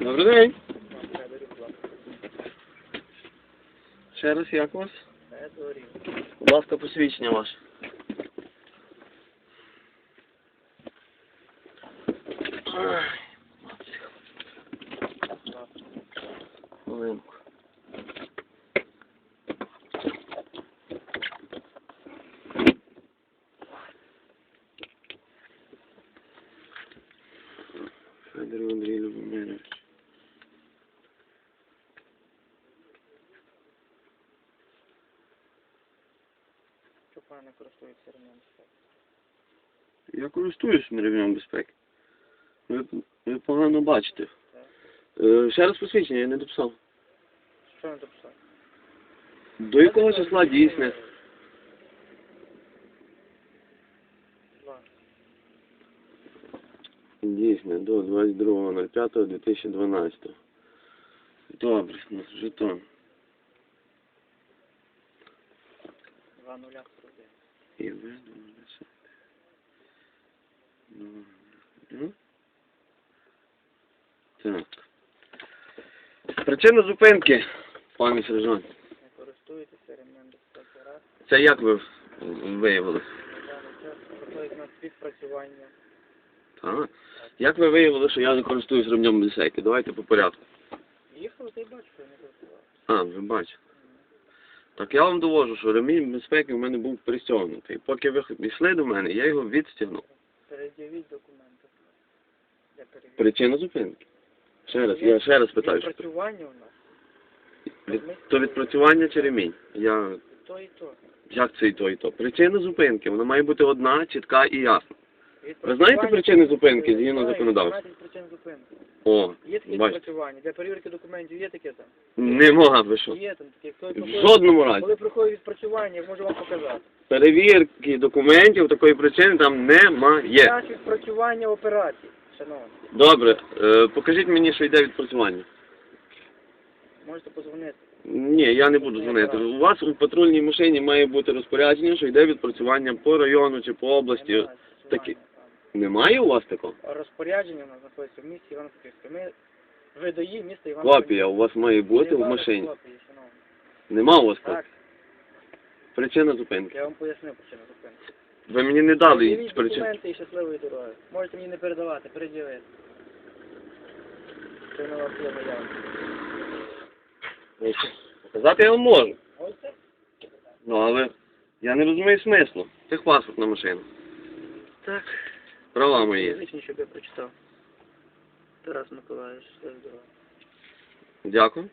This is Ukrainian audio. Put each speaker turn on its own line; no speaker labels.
Добрий день. Ще раз як вас? Будь ласка, посвідчення ваше. Хвилинку. Андрій Любомирович.
Пане користується ремнем безпеки?
Я користуюсь ремнем безпеки. Ви, ви погано бачите. Е, ще раз посвідчення, я не дописав.
Що не дописав?
До якого числа дійсне?
Два.
Дійсне, до 22.05.2012. Добре, жетон.
Два нуля сорок.
І ви Ну. Так. Причина зупинки, пане сержант.
Користуєтеся ремнем безпеки.
Це як ви виявили?
Співпрацювання.
Так. Як ви виявили, що я не користуюсь ремнем безпеки? Давайте по порядку.
Їхав, та й бачу, що не користував.
А, вже бачу. Так я вам довожу, що ремінь безпеки в мене був пристягнутий. Поки ви йшли до мене, я його відстягнув.
Перед'явіть документи. Для перевірки.
Причина зупинки. Ще раз, я ще раз питаю. що
Відпрацювання у нас.
від, то відпрацювання чи ремінь? Я,
То і то.
як це і то, і то? Причина зупинки, вона має бути одна, чітка і ясна.
Відпрацювання-
знаєте причини зупинки згідно законодавства?
знаєте зупинки.
О,
Є такі
бачите.
відпрацювання. Для перевірки документів є таке там?
Нема, ви що?
Є там таке.
В
проходить-
жодному разі.
Коли проходить відпрацювання, можу вам показати.
Перевірки документів такої причини там немає.
Час відпрацювання операцій, шановні.
Добре, е, покажіть мені, що йде відпрацювання.
Можете позвонити.
Ні, я не буду дзвонити. У вас у патрульній машині має бути розпорядження, що йде відпрацювання по району чи по області.
Немає
такі. Немає у вас такого?
Розпорядження у нас знаходиться в місті Івано-Франківське. Ми видаї міста івано
Копія у вас має бути в машині.
Копії, шановні.
Нема у вас копії?
Так,
Причина зупинки.
я вам пояснив причину зупинки.
Ви мені не дали
Передивіть
причину.
документи і щасливої дороги. Можете мені не передавати, переділити. Це на вас є заявка.
Показати я вам можу.
Ось.
Ну але я не розумію смислу. Техпаспорт на машину.
Так.
Права мої.
Фізичні, щоб я прочитав. Тарас Миколаївич.
Дякую.